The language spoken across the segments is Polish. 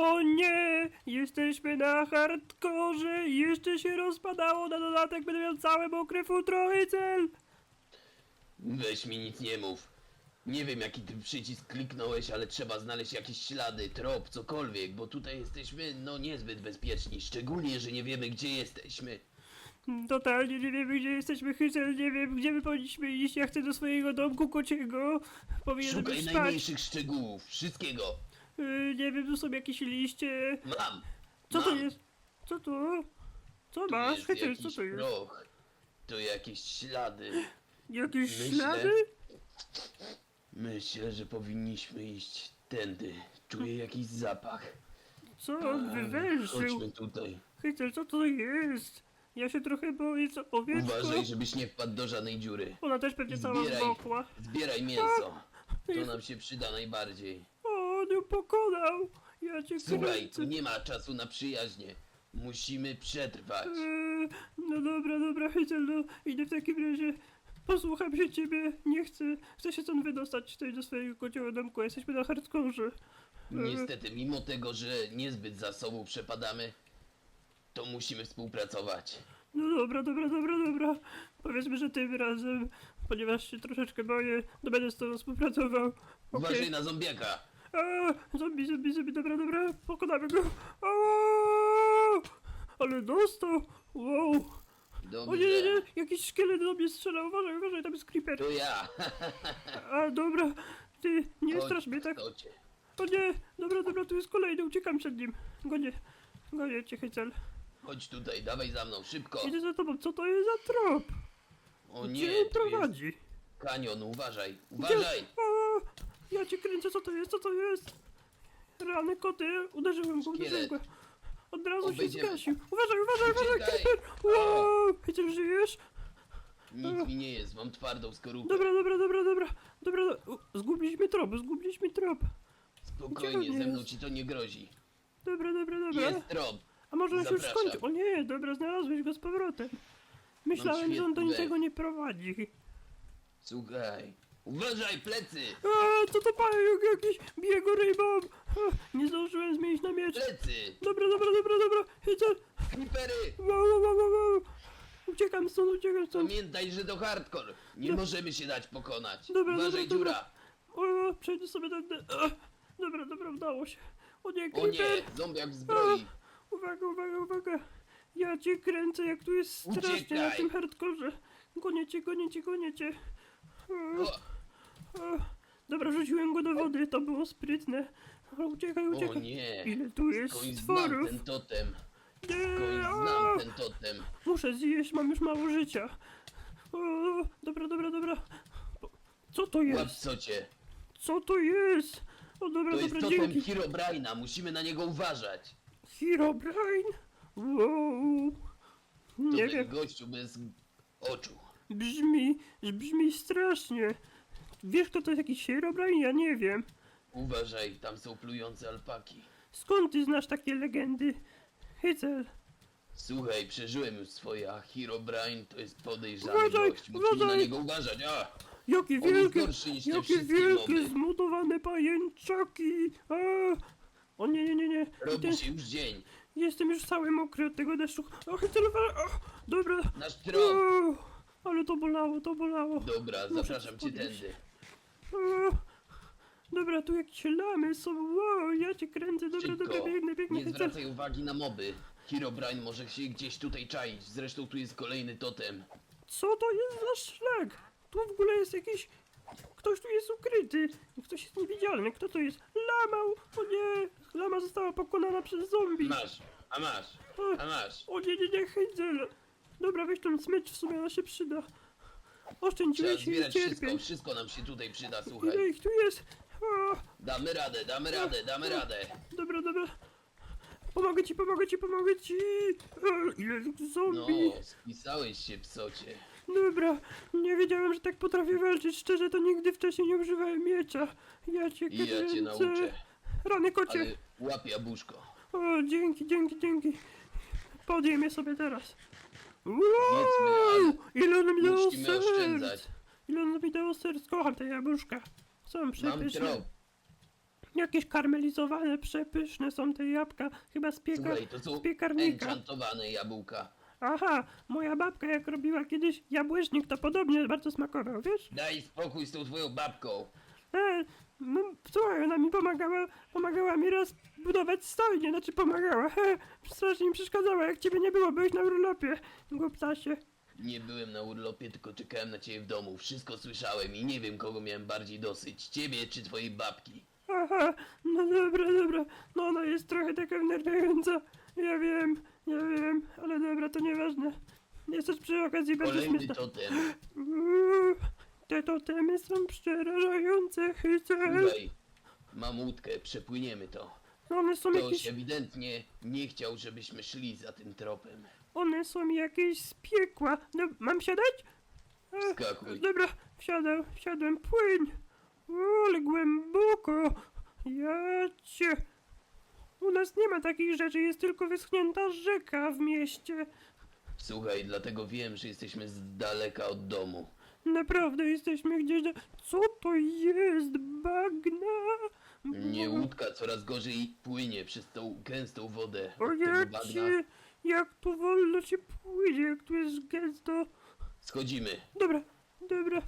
O nie! Jesteśmy na hardkorze jeszcze się rozpadało. Na dodatek będę miał całe mokre futro i cel. Weź mi nic nie mów. Nie wiem jaki ty przycisk kliknąłeś, ale trzeba znaleźć jakieś ślady, trop, cokolwiek, bo tutaj jesteśmy no niezbyt bezpieczni, szczególnie, że nie wiemy gdzie jesteśmy. Totalnie nie wiemy, gdzie jesteśmy, Hycel, nie wiem, gdzie my powinniśmy iść. Ja chcę do swojego domku kociego. Powinienem Szukaj spać. najmniejszych szczegółów, wszystkiego. Y, nie wiem, tu są jakieś liście. Mam! Co to mam. jest? Co to? Co Tu masz? jest Hycel, co jakiś to jest? proch. To jakieś ślady. Jakieś Myślę- ślady? Myślę, że powinniśmy iść tędy. Czuję jakiś zapach. Co on wywęszył? Chodźmy tutaj. Hycel, co to jest? Ja się trochę boję, co? Uważaj, żebyś nie wpadł do żadnej dziury. Ona też pewnie cała Zbieraj. zmokła. Zbieraj mięso. To nam się przyda najbardziej. Ją pokonał! Ja cię Słuchaj, kręcę. tu nie ma czasu na przyjaźnie. Musimy przetrwać. Eee, no dobra, dobra, Hycel, no idę w takim razie. Posłucham się ciebie, nie chcę. Chcę się stąd wydostać tutaj do swojego kociołego domku. Jesteśmy na hardkorze. Eee, Niestety, mimo tego, że niezbyt za sobą przepadamy, to musimy współpracować. No dobra, dobra, dobra, dobra. Powiedzmy, że tym razem, ponieważ się troszeczkę boję, to będę z tobą współpracował. Uważaj na zombiaka. A, zombie, zombie, zombie, dobra, dobra, pokonamy go. Aaaa! Ale dostał! Wow! O nie, nie, nie, Dobrze. jakiś szkielet do mnie strzela, uważaj, uważaj, tam jest creeper. To ja. A, dobra, ty, nie Chodź, strasz mnie tak. O nie, dobra, dobra, tu jest kolejny, uciekam przed nim. Gonię, gonię cię, Hycel. Chodź tutaj, dawaj za mną, szybko. Idę za tobą, co to jest za trop? O Gdzie nie, on tu jest prowadzi? kanion, uważaj, Gdzie- uważaj. O, ja cię kręcę, co to jest, co to jest? Rany koty, uderzyłem go, uderzyłem go. Od razu się zgasił. Uważaj, uważaj, uważaj, Uciekaj. creeper! Wow, żyjesz? Nic mi nie jest, mam twardą skorupę. Dobra, dobra, dobra, dobra, dobra, u, zgubiliśmy trop, zgubiliśmy trop. Spokojnie, ze mną ci to nie grozi. Dobra, dobra, dobra. Jest trop. A może on się już Zapraszam. skończył? O nie, dobra, znalazłeś go z powrotem. Myślałem, że on do świetny niczego nie prowadzi. Słuchaj. Uważaj, plecy! A, co to pająk jakiś? Bije go rybą! A, nie zdążyłem zmienić na miecz. Plecy! Dobra, dobra, dobra, dobra. Hycel! Creepery! Wow, wow, wow, wow, wow. Uciekam stąd, uciekam stąd. Pamiętaj, że to hardcore. Nie możemy się dać pokonać. Dobra, Uważaj, dobra, dziura. O, przejdę sobie tędy. A, Dobra, dobra, udało się. O nie, O nie, zombiak w zbroi. Uwaga, uwaga, uwaga! Ja cię kręcę, jak tu jest strasznie na Uciekaj. tym hardkorze. Gonię cię, gonię cię, gonię cię. Dobra, rzuciłem go do wody, to było sprytne. O, uciekaj, o uciekaj. nie. Ile tu jest Skądś znam stworów? ten totem. Nie, znam ten totem. Muszę zjeść, mam już mało życia. O, dobra, dobra, dobra. O, Co to Łap jest? co cię. Co to jest? O, dobra, To jest dobra, totem dzięki. Musimy na niego uważać. Herobrine? Wow. To Nie ten wiem. gościu bez oczu. Brzmi, brzmi strasznie. Wiesz kto to jest jakiś Herobrine? Ja nie wiem. Uważaj, tam są plujące alpaki. Skąd ty znasz takie legendy? Hycel. Słuchaj, przeżyłem już swoje, a Herobrine to jest podejrzany Uważaj, gość. Musimy na uważaj. niego uważać. A, Jakie On jest wielkie, gorszy niż te jakie wszystkie wielkie moby. zmutowane pajęczaki. A, o nie, nie, nie, nie. Robi ten, się już dzień. jestem już cały mokry od tego deszczu. O, Hycel, o, dobra. Nasz trop. O, ale to bolało, to bolało. Dobra, Muszę zapraszam cię podnieść. tędy. O, dobra, tu jakieś lamy są. Wow, ja cię kręcę. Dobra, dobra, Szybko, biegnę, biegnę. nie zwracaj uwagi na moby. Herobrine może się gdzieś tutaj czaić. Zresztą tu jest kolejny totem. Co to jest za szlak? Tu w ogóle jest jakiś... Ktoś tu jest ukryty. Ktoś jest niewidzialny. Kto to jest? Lama! O nie! Lama została pokonana przez zombie. Masz, a masz, a masz. O nie, nie, nie, Hycel. Dobra, weź ten smycz, w sumie ona się przyda. Trzeba Oszczędziłeś jej zbierać wszystko, cierpień. wszystko nam się tutaj przyda, Ile słuchaj. ich tu jest? O, Damy radę, damy radę, damy radę. dobra, dobra. Pomogę ci, pomogę ci, pomogę ci. Ile tu No, zombie. spisałeś się, psocie. Dobra, nie wiedziałem, że tak potrafię walczyć. Szczerze, to nigdy wcześniej nie używałem miecza. Ja cię I ja cię nauczę. Rany kocie. Ale łap jabłuszko. O, dzięki, dzięki, dzięki. Podjem je sobie teraz. Jedzmy, Ile on mi dało Musimy serc! oszczędzać. Ile on mi dało serc? Kocham te jabłuszka. Są Mam przepyszne. trop. Jakieś karmelizowane, przepyszne są te jabłka. Chyba z, pieka, Słuchaj, to z są piekarnika. enchantowane jabłka. Aha, moja babka jak robiła kiedyś jabłecznik, to podobnie bardzo smakował, wiesz? Daj spokój z tą twoją babką. E, słuchaj, ona mi pomagała, pomagała mi raz budować stojnię, znaczy pomagała. He, strasznie mi przeszkadzała, jak ciebie nie było, byłeś na urlopie, głuptasie. Nie byłem na urlopie, tylko czekałem na ciebie w domu. Wszystko słyszałem i nie wiem, kogo miałem bardziej dosyć. Ciebie czy twojej babki. Aha, no dobra, dobra, no ona jest trochę taka wnerwiająca. Ja wiem, ja wiem, ale dobra, to nieważne. Jest też przy okazji bardzo Kolejny śmieszne. totem. Te totemy są przerażające. Słuchaj, mam łódkę, przepłyniemy to. One są Ktoś jakieś, ewidentnie nie chciał, żebyśmy szli za tym tropem. one są jakieś z piekła. No, mam siadać? E, Skakuj. Dobra, wsiadam, wsiadłem, płyń. O, ale głęboko. Ja cię. U nas nie ma takich rzeczy, jest tylko wyschnięta rzeka w mieście. Słuchaj, dlatego wiem, że jesteśmy z daleka od domu. Naprawdę jesteśmy gdzieś... Da... Co to jest? Bagna? Nie łódka coraz gorzej płynie przez tą gęstą wodę. O Od tego ja bagna. cię, jak tu wolno się płynie, jak tu jest gęsto. Schodzimy. Dobra, dobra.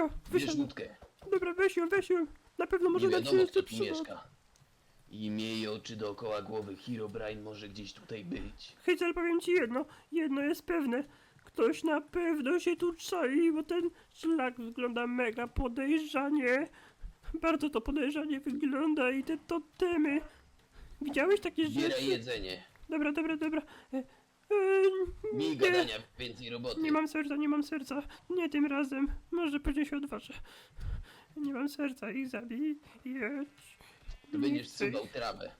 O, Bierz łódkę. Dobra, weź ją, weź ją. Na pewno może Nie nam się wiadomo, jeszcze kto tu przyda. mieszka. I miej oczy dookoła głowy. Herobrine może gdzieś tutaj być. Hycel, powiem ci jedno, jedno jest pewne. Ktoś na pewno się tu czai, bo ten szlak wygląda mega podejrzanie. Bardzo to podejrzanie wygląda i te totemy. Widziałeś takie Zbieraj rzeczy? jedzenie. Dobra, dobra, dobra. E, e, Mniej nie, gadania, więcej roboty. nie mam serca, nie mam serca. Nie tym razem. Może później się odważę. Nie mam serca i zabij. Jedź. To będziesz chcę. trawę.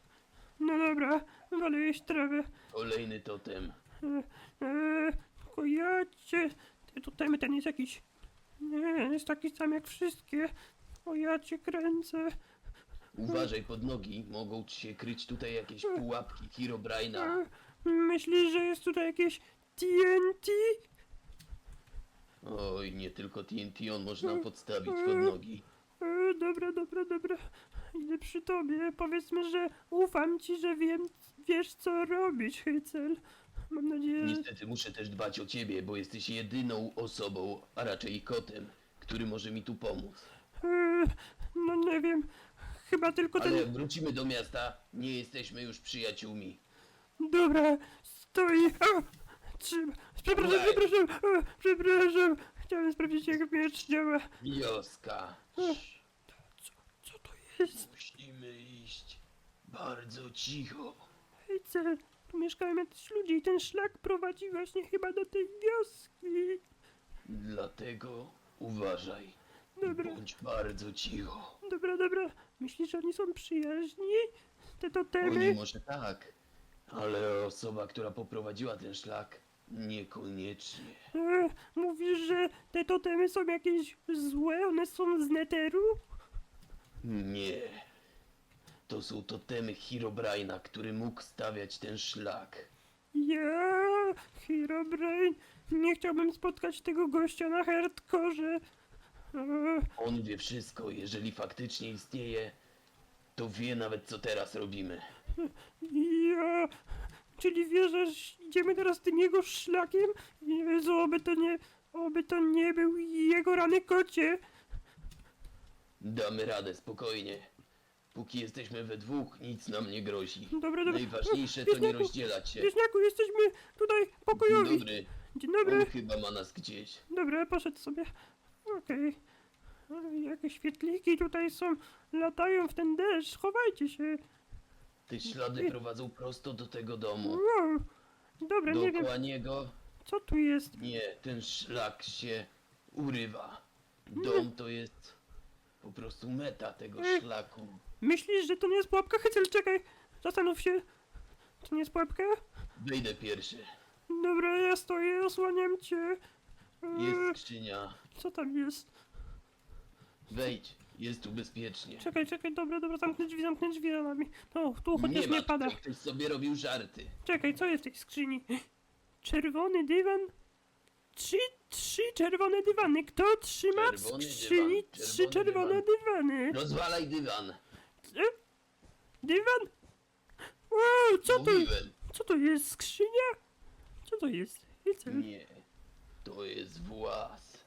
No dobra, wolę jeść trawę. Kolejny totem. E, e, tylko ja cię... Ty tutaj ten jest jakiś... Nie, jest taki sam jak wszystkie. O ja cię kręcę. Uważaj pod nogi, mogą ci się kryć tutaj jakieś pułapki Herobrine'a. E, myślisz, że jest tutaj jakieś TNT? Oj, nie tylko TNT on może nam podstawić pod nogi. E, dobra, dobra, dobra. Idę przy tobie. Powiedzmy, że ufam ci, że wiem, wiesz co robić, Hycel. Mam nadzieję, że... Niestety muszę też dbać o ciebie, bo jesteś jedyną osobą, a raczej kotem, który może mi tu pomóc. E, no nie wiem. Chyba tylko ten... Ale wrócimy do miasta, nie jesteśmy już przyjaciółmi. Dobra, stoi. O. Przepraszam, Słuchaj. przepraszam, o, przepraszam. Chciałem sprawdzić, jak miecz działa. Wioska. Co to jest? Musimy iść bardzo cicho. Hejce, tu mieszkają jacyś ludzie i ten szlak prowadzi właśnie chyba do tej wioski. Dlatego uważaj. Dobra. Bądź bardzo cicho. Dobra, dobra. Myślisz, że oni są przyjaźni? Te Oni totemy? może tak, ale osoba, która poprowadziła ten szlak, niekoniecznie. E, mówisz, że te totemy są jakieś złe? One są z neteru? Nie. To są totemy Herobrine'a, który mógł stawiać ten szlak. Ja, Herobrine, nie chciałbym spotkać tego gościa na hardkorze. On wie wszystko, jeżeli faktycznie istnieje, to wie nawet co teraz robimy. Ja, czyli wiesz, że idziemy teraz tym jego szlakiem? Jezu, oby to nie, oby to nie był jego rany kocie. Damy radę, spokojnie. Póki jesteśmy we dwóch, nic nam nie grozi. Dobra, dobra. Najważniejsze to nie Wieśniaku, rozdzielać się. Wieśniaku, jesteśmy tutaj Dzień pokojowi. dobry. Dzień dobry. On chyba ma nas gdzieś. Dobra, poszedł sobie. Okej. Ale Jakie świetliki tutaj są, latają w ten deszcz, chowajcie się. Te ślady prowadzą prosto do tego domu. Wow. Dobra, nie wiem, Dookoła niego co tu jest. Nie, ten szlak się urywa. Dom to jest po prostu meta tego szlaku. Myślisz, że to nie jest pułapka? Hycel, czekaj, zastanów się. To nie jest pułapka? Wejdę pierwszy. Dobra, ja stoję, osłaniam cię. Eee, Jest skrzynia. Co tam jest? Wejdź, jest tu bezpiecznie. Czekaj, czekaj, dobra, dobra, zamknę drzwi, zamknę drzwi za nami. No, tu chociaż ma nie pada. tutaj, ktoś sobie robił żarty. Czekaj, co jest w tej skrzyni? Czerwony dywan? Trzy, trzy czerwone dywany. Kto trzyma w Czerwony skrzyni dywan, trzy czerwony czerwone dywany? Rozwalaj dywan. E, Dywan? Wow, co to, Mówiłem. co to jest? Skrzynia? Co to jest? Hycel? Nie. To jest włas.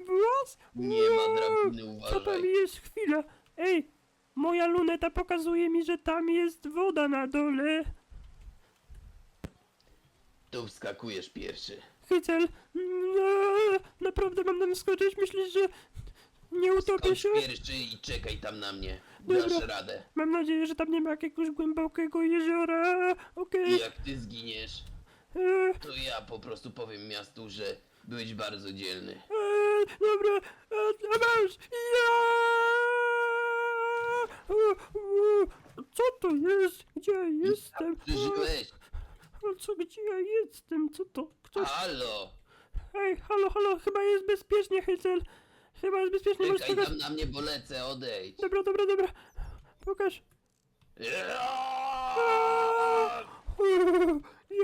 Włos? Nie ma drabiny, Co tam uważaj. jest? Chwila. Ej, moja luneta pokazuje mi, że tam jest woda na dole. To wskakujesz pierwszy. Hycel, no, naprawdę mam tam skoczyć? Myślisz, że nie utopię się? pierwszy i czekaj tam na mnie. Dobra. Dasz radę. Mam nadzieję, że tam nie ma jakiegoś głębokiego jeziora. Okej. I jak ty zginiesz, e, to ja po prostu powiem miastu, że byłeś bardzo dzielny. e, Dobra, e, a masz! Ja! E, e, Co to jest? Gdzie ja jestem? Przeżyłeś. E, Co, gdzie ja jestem? Co to? Ktoś... Halo! Ej, halo, halo, chyba jest bezpiecznie, Hycel. Chyba jest bezpiecznie, możesz Czekaj tam na mnie, bo lecę, odejdź. Dobra, dobra, dobra. Pokaż.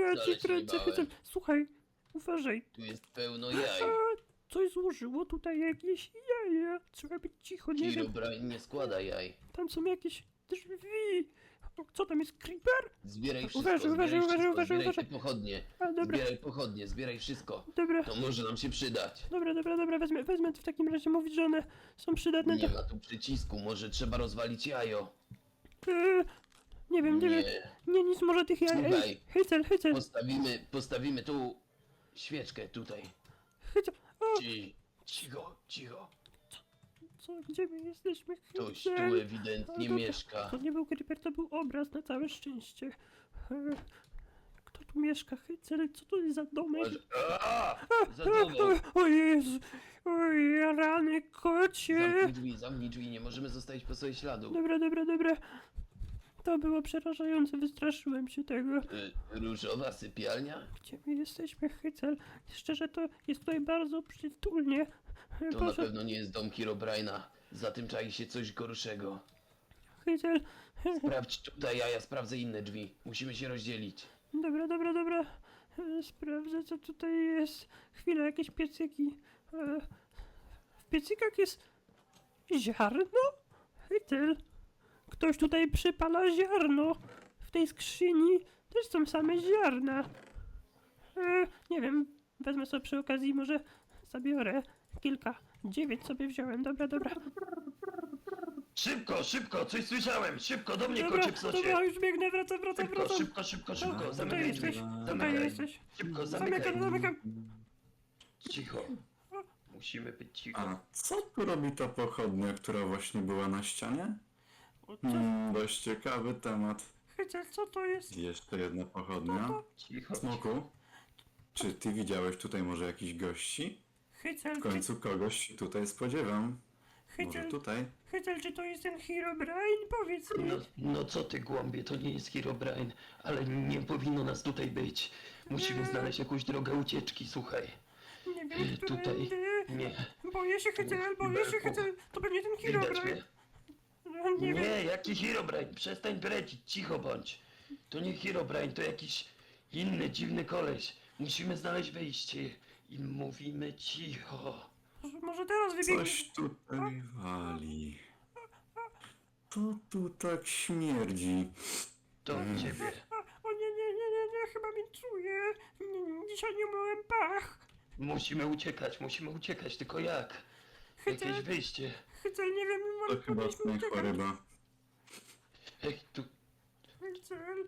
Ja Wcale się nie kręcę, bałem. Hycel. Słuchaj, uważaj. Tu jest pełno jaj. A, coś złożyło tutaj jakieś jaja. Trzeba być cicho, nie wiem. Herobrine nie składa jaj. Tam są jakieś drzwi. Co tam jest, creeper? Zbieraj wszystko, Uważaj, uważaj, zbieraj uważaj, wszystko, uważaj, zbieraj uważaj. te pochodnie. A, dobra, Zbieraj pochodnie, zbieraj wszystko. dobra, To może nam się przydać. dobra, dobra, dobra, wezmę, wezmę w takim razie mówić, że one są przydatne Nie ma tu przycisku, może trzeba rozwalić jajo. E, nie wiem, nie wiem. Nie. Nie, nic, może tych jaj. Ej, Słuchaj. Hycel, Hycel, Postawimy, postawimy tu świeczkę tutaj. Hycel. O, Ci, cicho, cicho. Co, gdzie my jesteśmy, Ktoś tu ewidentnie Dobra. mieszka. To nie był creeper, to był obraz, na całe szczęście. E, Kto tu mieszka, Hycel? Co to jest za domek? A, za a, O Jezu, oj, rany kocie. Zamknij drzwi, zamknij drzwi, nie możemy zostawić po sobie śladu. Dobra, dobra, dobra. To było przerażające, wystraszyłem się tego. Y, Różowa sypialnia? Gdzie my jesteśmy, Hycel? Szczerze, to jest tutaj bardzo przytulnie. To na pewno nie jest dom Herobrine'a. Za tym czai się coś gorszego. Hycel. Sprawdź tutaj, a ja sprawdzę inne drzwi. Musimy się rozdzielić. Dobra, dobra, dobra. E, Sprawdzę, co tutaj jest. Chwila, jakieś piecyki. E, W piecykach jest ziarno? Hytel. Ktoś tutaj przypala ziarno. W tej skrzyni też są same ziarna. E, nie wiem, wezmę sobie przy okazji, może zabiorę kilka. Dziewięć sobie wziąłem, dobra, dobra. Szybko, szybko, coś słyszałem! Szybko, do mnie, Dobra, dobra, już biegnę, wracam, wracam, Szybko, wracam. szybko, szybko, szybko, tutaj zamykaj jesteś, drzwi. tutaj Zamykaj. jesteś. Szybko, zamykaj. Zamykam, zamykam. Cicho. Musimy być cicho. A co tu robi ta pochodnia, która właśnie była na ścianie? O, Co? Hmm, dość ciekawy temat. Hycel, co to jest? Jeszcze jedna pochodnia. Cicho. Smoku, czy ty widziałeś tutaj może jakichś gości? Hycel, W końcu kogoś się tutaj spodziewam. Może Hycel, tutaj? Hycel, czy to jest ten Herobrine? Powiedz mi. No, no co ty głąbie, to nie jest Herobrine, ale nie powinno nas tutaj być. Musimy znaleźć jakąś drogę ucieczki, słuchaj. Nie wiem, tutaj- którędy. Nie, Boję się, Hycel, boję się, Hycel. To pewnie ten widać Herobrine. mnie? No, nie wiem. Nie, jaki Herobrine? Przestań brecić, cicho bądź. To nie Herobrine, to jakiś inny, dziwny koleś. Musimy znaleźć wyjście i mówimy cicho. Może teraz wybiegnie. Coś tutaj wali. To tu tak śmierdzi. To Mm. ciebie. O nie, nie, nie, nie, nie, chyba mi czuje. Nie, Dzisiaj nie myłem pach. Musimy uciekać, musimy uciekać, tylko jak? Jakieś wyjście. Hycel, nie wiem, To może chyba powinniśmy ten uciekać. choryba. Ej, tu,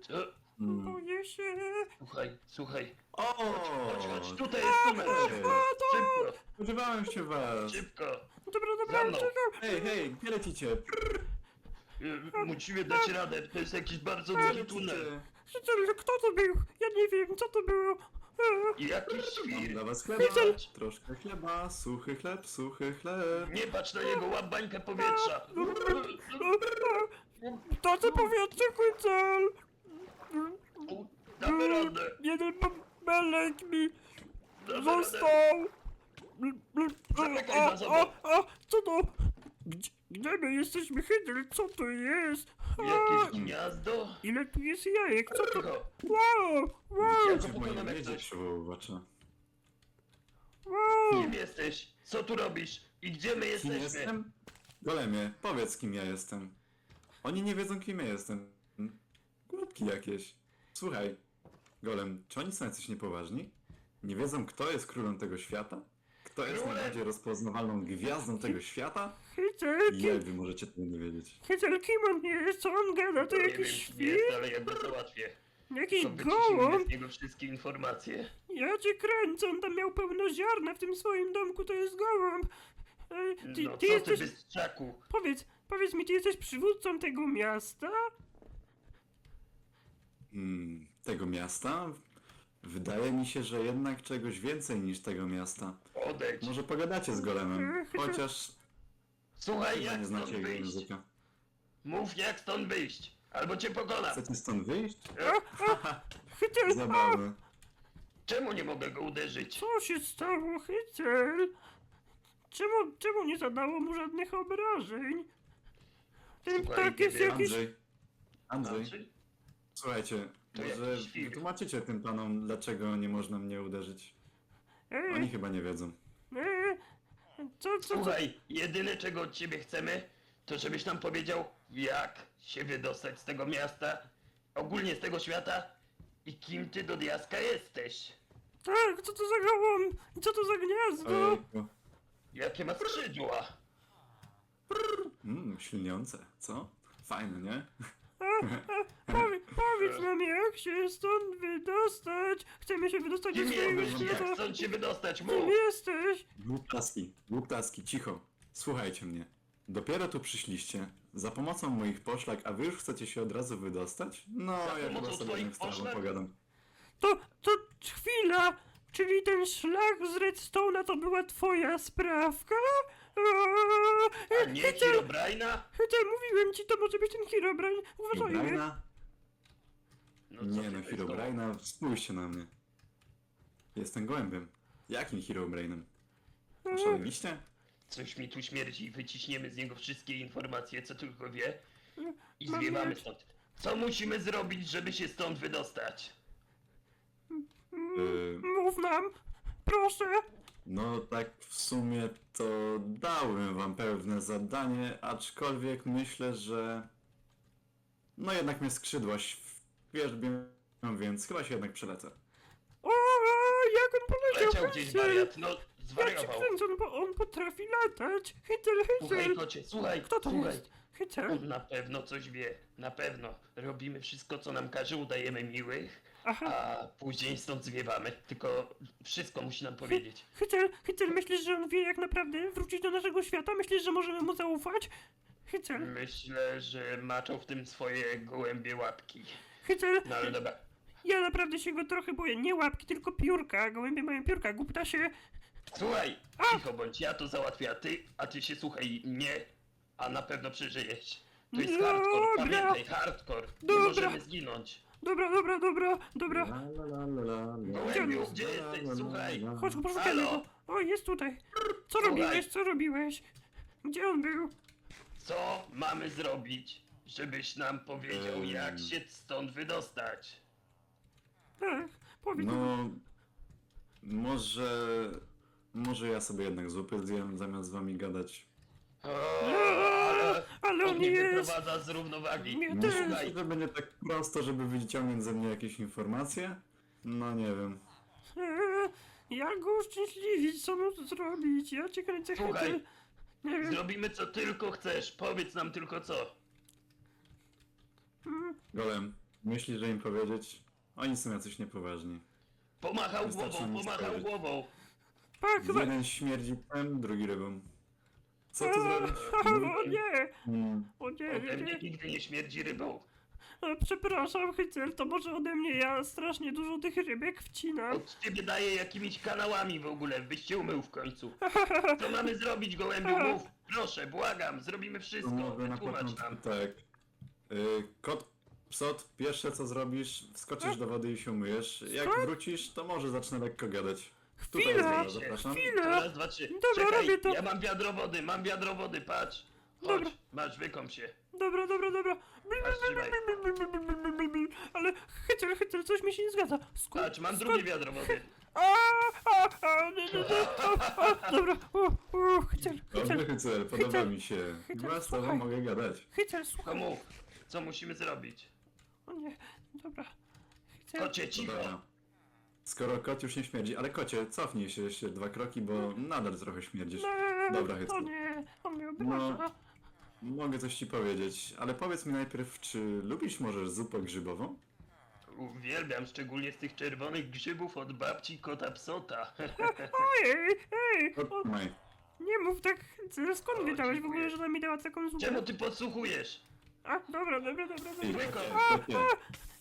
co? Hmm. boję się. Słuchaj, słuchaj. O! Chodź, chodź, tutaj jest numer. Szybko, szybko, Spodziewałem się was. szybko. Dobra, Za dobra, mną. czekam. Hej, hej, gdzie lecicie? Y, Musimy dać radę, to jest jakiś bardzo długi tunel. Hycel, kto to był? Ja nie wiem, co to było. I jakiś Mam świr. dla was chleba. Troszkę chleba, suchy chleb, suchy chleb. Nie patrz na niego, łap bańkę powietrza. To co powietrze, Hycel. Damy radę. Jeden belek mi Damy został. Zamykaj A, za sobą. a, a, co to? Gdzie, gdzie my jesteśmy, Hycel? Co to jest? A, Jakieś gniazdo? ile tu jest jajek? Co to? Wow, wow, Ja Gdzie go w moim pokonam jak wiedzie coś. przywoływacza? wow. Kim jesteś? Co tu robisz? I gdzie my Kim jesteśmy? jestem? Golemie, powiedz kim ja jestem. Oni nie wiedzą, kim ja jestem. Głupki jakieś. Słuchaj, Golem, czy oni są jacyś niepoważni? Nie wiedzą, kto jest królem tego świata? Kto jest najbardziej rozpoznawalną gwiazdą tego świata? Hycel, I kim, jak wy możecie tego nie wiedzieć? On jest? Co on gada? To Nie jakiś wiem, kim świr? jest, ale ja go załatwię. Jakiś To gołąb? z niego wszystkie informacje. Ja cię kręcę, on tam miał pełno ziarna w tym swoim domku, to jest gołąb. E, Ty, No ty co jesteś... ty bystrzaku? Powiedz, powiedz mi, ty jesteś przywódcą tego miasta? Hmm, tego miasta? Wydaje mi się, że jednak czegoś więcej niż tego miasta. Odejdź. Może pogadacie z Golemem, chociaż Słuchaj, chyba jak nie stąd znacie jego wyjść. języka. Mów jak stąd wyjść. Albo cię pokonam. Chcecie stąd wyjść? A, Zabawne. Czemu nie mogę go uderzyć? co się stało, Hycel? Czemu, czemu nie zadało mu żadnych obrażeń? Ten Słuchaj, ptak jest jakiś... Andrzej, Andrzej, Znaczy? Słuchajcie, To może jakiś wytłumaczycie tym panom, dlaczego nie można mnie uderzyć. Oni chyba nie wiedzą. co, co, co? Słuchaj, jedyne czego od ciebie chcemy, to żebyś nam powiedział, jak się wydostać z tego miasta, ogólnie z tego świata i kim ty do diaska jesteś. Tak, co to za gołąb? Co to za gniazdo? Ojejku. Jakie ma skrzydła? Mmm, silniące, co? Fajne, nie? Powie, powiedz nam, jak się stąd wydostać? Chcemy się wydostać Kim swojego jesteś? Jak świata. stąd się wydostać? Kim Mów! jesteś? Głuptaski, głuptaski, cicho. Słuchajcie mnie. Dopiero tu przyszliście, za pomocą moich poszlak, a wy już chcecie się od razu wydostać? No, Za ja chyba sobie twoich tobą poszlak? pogadam. To, to chwila! Czyli ten szlak z Redstone'a to była twoja sprawka? A nie Herobrina? Hytel, mówiłem ci, to może być ten Herobrine. Uważajmy. Herobrina? No co Nie ty no, to Herobrina, spójrzcie na mnie. Jestem gołębiem. Jakim Herobrinem? Oszaleliście? Coś mi tu śmierdzi, wyciśniemy z niego wszystkie informacje, co tylko wie i Mam zwiewamy stąd. Co musimy zrobić, żeby się stąd wydostać? Yy, Mów nam, proszę. No tak w sumie to dałem wam pewne zadanie, aczkolwiek myślę, że... No jednak mnie skrzydłaś w wierzbie, więc chyba się jednak przelecę. O, jak on poleciał, Leciał gdzieś wariat, no Ja zwariował. kręcę, on, bo on potrafi latać. Hycel, Słuchaj kocie, słuchaj, Kto to słuchaj. jest? Hycel. On na pewno coś wie, na pewno. Robimy wszystko, co nam każe, udajemy miłych. A później stąd zwiewamy. Tylko wszystko musi nam powiedzieć. Hycel, Hycel, myślisz, że on wie jak naprawdę wrócić do naszego świata? Myślisz, że możemy mu zaufać? Hycel, Myślę, że maczał w tym swoje gołębie łapki. Hycel, No ale dobra. ja naprawdę się go trochę boję. Nie łapki, tylko piórka. Gołębie mają piórka, głupta się. Słuchaj, cicho bądź, ja to załatwię, a ty, a ty się słuchaj mnie, a na pewno przeżyjesz. To jest Dobra. hardcore, pamiętaj, hardcore. Nie Dobra. możemy zginąć. Dobra, dobra, dobra, dobra. La, la, la, la, la, la. Gołębiu, gdzie jesteś? Słuchaj. Chodź, poszukajmy Halo? go. O, jest tutaj. Co Słuchaj. robiłeś, co robiłeś? Gdzie on był? Co mamy zrobić, żebyś nam powiedział, Em. jak się stąd wydostać? Tak, powiedz. No, może... Może ja sobie jednak zupy zjem zamiast z wami gadać. Ale ale on mnie jest- wyprowadza z równowagi. Mnie Myślisz, też. Słuchaj, że będzie tak prosto, żeby wyciągnąć ze mnie jakieś informacje? No nie wiem. Eee, jak go uszczęśliwić? Co mu zrobić? Ja cię kręcę Słuchaj. Nie wiem. zrobimy co tylko chcesz, powiedz nam tylko co. Golem, myślisz, że im powiedzieć? Oni są jacyś niepoważni. Pomachał Wystarczy głową, mi pomachał spojrzeć. głową. Tak, chyba... Jeden śmierdzi płem, drugi rybą. Co tu zrobić? O nie! O nie, nie, Ode mnie nie. nigdy nie śmierdzi rybą. E, Przepraszam, Hycel, to może ode mnie. Ja strasznie dużo tych rybek wcinam. Od ciebie daje jakimiś kanałami w ogóle, byś się umył w końcu. Co mamy zrobić, gołębiu? Mów, proszę, błagam, zrobimy To wszystko, może na wytłumacz początku nam. tak. Y, kot, psot, pierwsze co zrobisz, wskoczysz do wody i się umyjesz. Jak wrócisz, to może zacznę lekko gadać. Tutaj jest Chwila! woda, zapraszam. Chwila! Raz, dwa, trzy. Dobra, Czekaj, robię to. ja mam wiadro wody, mam wiadro wody, patrz. Chodź, Dobra. masz, wykąp się. Dobra, dobra, dobra. Patrz, trzymaj. Ale Hycel, Hycel, coś mi się nie zgadza. Skąd, Patrz, mam drugie wiadro wody. A, a, a, nie, nie, nie, a, a, dobra, u, u, hycel, Dobrze, hycel, Hycel, podoba Hycel, mi się. Hycel, Chyba z tobą słuchaj. mogę gadać. hycel, To słuchaj. mów, co musimy zrobić? O nie, dobra. Hycel, Kocie, cicho! Dobra. Skoro kot już nie śmierdzi, ale kocie, cofnij się jeszcze dwa kroki, bo nadal trochę śmierdzisz. nie, Dobra, o Hycel. nie, on mnie obraża. Mogę coś ci powiedzieć, ale powiedz mi najpierw, czy lubisz może zupę grzybową? Uwielbiam szczególnie z tych czerwonych grzybów od babci kota psota. Ojej, ej, o, Maj. nie mów tak, Hycel, skąd O, wiedziałeś w ogóle, że ona mi dała taką zupę? Czemu ty podsłuchujesz? A, dobra, dobra, dobra, dobra. Kocie, kocie,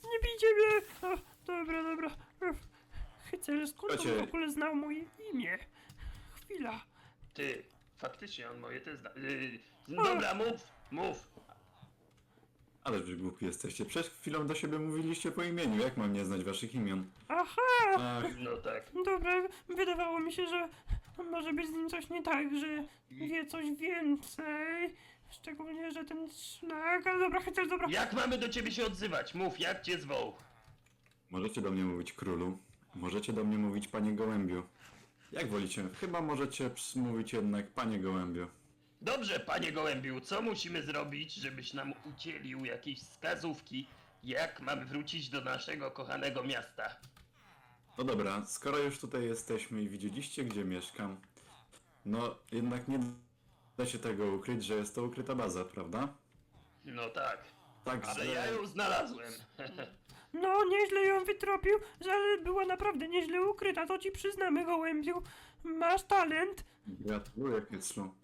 Nie bijcie mnie! O, dobra, dobra. Uff. Hycel, skąd on Kocie. w ogóle znał moje imię? Chwila. Ty, faktycznie on moje te zna... Yy, dobra, mów, mów. ale wy głupi jesteście. Przed chwilą do siebie mówiliście po imieniu, jak mam nie znać waszych imion? Aha! Ach, No tak. Dobra, wydawało mi się, że może być z nim coś nie tak, że wie coś więcej. Szczególnie, że ten szlak... Ale dobra, Hycel, dobra. Jak mamy do ciebie się odzywać? Mów, jak cię zwoł? możecie do mnie mówić królu, możecie do mnie mówić panie gołębiu. Jak wolicie? Chyba możecie mówić jednak panie gołębiu. Dobrze, panie Gołębiu, co musimy zrobić, żebyś nam udzielił jakiejś wskazówki, jak mamy wrócić do naszego kochanego miasta? No dobra, skoro już tutaj jesteśmy i widzieliście gdzie mieszkam, no jednak nie da się tego ukryć, że jest to ukryta baza, prawda? No tak, Także... ale ja ją znalazłem. No, nieźle ją wytropił, że ale była naprawdę nieźle ukryta, to ci przyznamy, gołębiu. Masz talent. Gratuluję, Hyclu.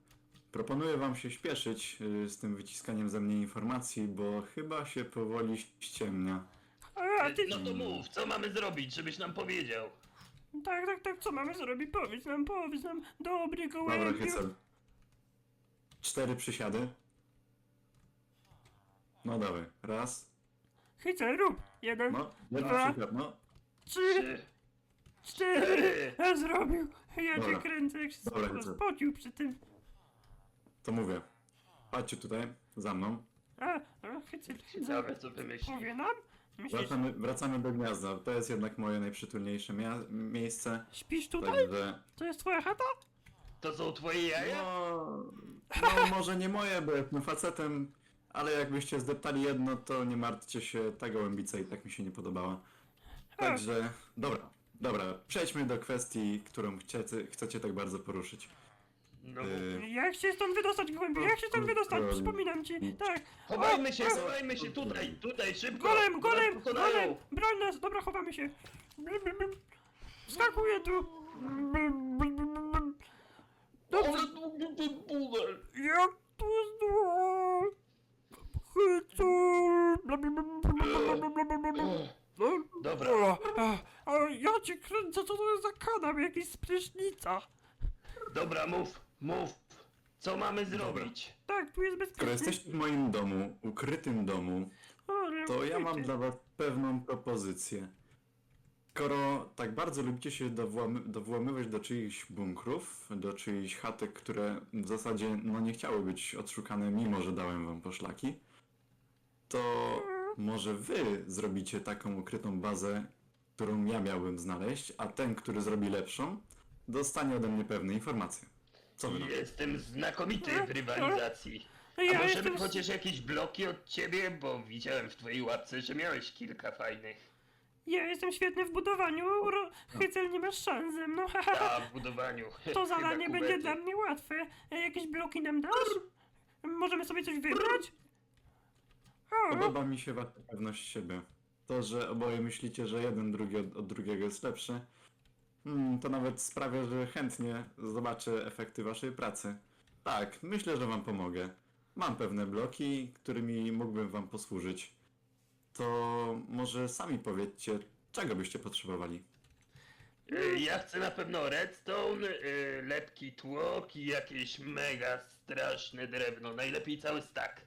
Proponuję wam się śpieszyć y, z tym wyciskaniem ze mnie informacji, bo chyba się powoli ściemnia. A ty... No to mów, co mamy zrobić, żebyś nam powiedział? Tak, tak, tak, co mamy zrobić? Powiedz nam, powiedz nam. Dobry Dobra, gołębiu. Hycel. Cztery przysiady. No dawaj, raz, Hycel, rób. Jeden, no, jeden Dwa. no. trzy, cztery. Cztery. A zrobił. Ja cię Dobra. kręcę, jak się Dobra, spocił przy tym. To mówię. Patrzcie tutaj, za mną. A, a Hycel, Hycel. Ciekawe co wymyśli. Powie nam? Myślisz, Wracamy, wracamy do gniazda. To jest jednak moje najprzytulniejsze mia- miejsce. śpisz tutaj? Także. To jest twoja chata? To są twoje jaja? No, no może nie moje, bo jestem facetem, ale jakbyście zdeptali jedno, to nie martwcie się, ta gołębica i tak mi się nie podobała. Także, dobra, dobra, przejdźmy do kwestii, którą chcecie, chcecie tak bardzo poruszyć. No Yy, Jak się stąd wydostać, gołębiu? Jak się stąd wydostać? Przypominam ci. Tak. Chowajmy się, chowajmy się tutaj, tutaj, szybko! Golem, golem, golem! Broń nas! Dobra, chowamy się. Skakuję tu. Blim, blim, blim, blim. Dobrze, jak tu znów? Dobra. o, a, a ja cię kręcę, co to jest za kanał? Jakiś z prysznica. Dobra, mów, mów. Co mamy zrobić? Tak, tu jest Skoro bezpiecznie. jesteście w moim domu, ukrytym domu, Ale to ja mam dla was pewną propozycję. Skoro tak bardzo lubicie się dowłamy, dowłamywać do czyichś bunkrów, do czyichś chatek, które w zasadzie no, nie chciały być odszukane, mimo że dałem wam poszlaki, to może wy zrobicie taką ukrytą bazę, którą ja miałbym znaleźć, a ten, który zrobi lepszą, dostanie ode mnie pewne informacje. Co wy na to? Jestem znakomity w rywalizacji. A Ja możemy jestem... chociaż jakieś bloki od ciebie? Bo widziałem w twojej łapce, że miałeś kilka fajnych. Ja jestem świetny w budowaniu. Ro... Hycel nie masz szans ze mną. A, w budowaniu. To Chyba zadanie będzie kubety. dla mnie łatwe. E, Jakieś bloki nam dasz? Możemy sobie coś wybrać? O, Podoba mi się wasza pewność siebie. To, że oboje myślicie, że jeden drugi od, od drugiego jest lepszy, hmm, to nawet sprawia, że chętnie zobaczę efekty waszej pracy. Tak, myślę, że wam pomogę. Mam pewne bloki, którymi mógłbym wam posłużyć. To może sami powiedzcie, czego byście potrzebowali. Y, Ja chcę na pewno redstone, y, lepki tłok i jakieś mega straszne drewno. Najlepiej cały stack.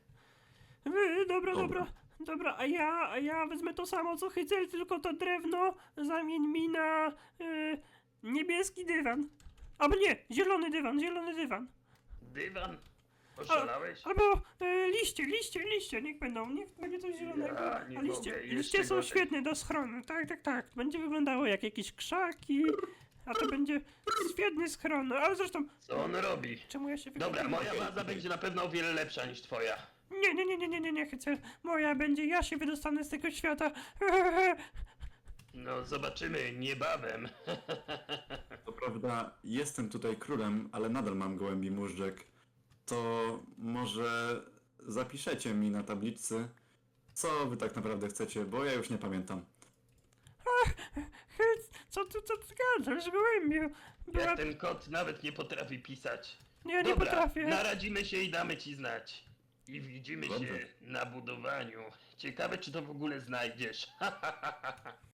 Wy, dobra, Dobra. dobra. A ja, a ja wezmę to samo co Hycel, tylko to drewno zamień mi na e, niebieski dywan. Albo nie, zielony dywan, zielony dywan. Dywan? Oszalałeś? Albo e, liście, liście, liście, niech będą, niech będzie coś zielonego. Ja nie A liście, mogę, liście są gorzej. świetne do schronu, tak, tak, tak. Będzie wyglądało jak jakieś krzaki, a to będzie świetny schron. Ale zresztą, Co on robi? czemu ja się Dobra, moja baza będzie na pewno o wiele lepsza niż twoja. Nie, nie, nie, nie, nie, nie, nie chcę. Moja będzie, ja się wydostanę z tego świata. No, zobaczymy niebawem. To prawda, jestem tutaj królem, ale nadal mam gołębi móżdżek. To może zapiszecie mi na tablicy, co wy tak naprawdę chcecie, bo ja już nie pamiętam. Co ty, co ty gadasz, gołębiu? Była... Jak ten kot nawet nie potrafi pisać. Ja nie Dobra, potrafię. naradzimy się i damy ci znać. I widzimy Dobrze. się na budowaniu. Ciekawe, czy to w ogóle znajdziesz.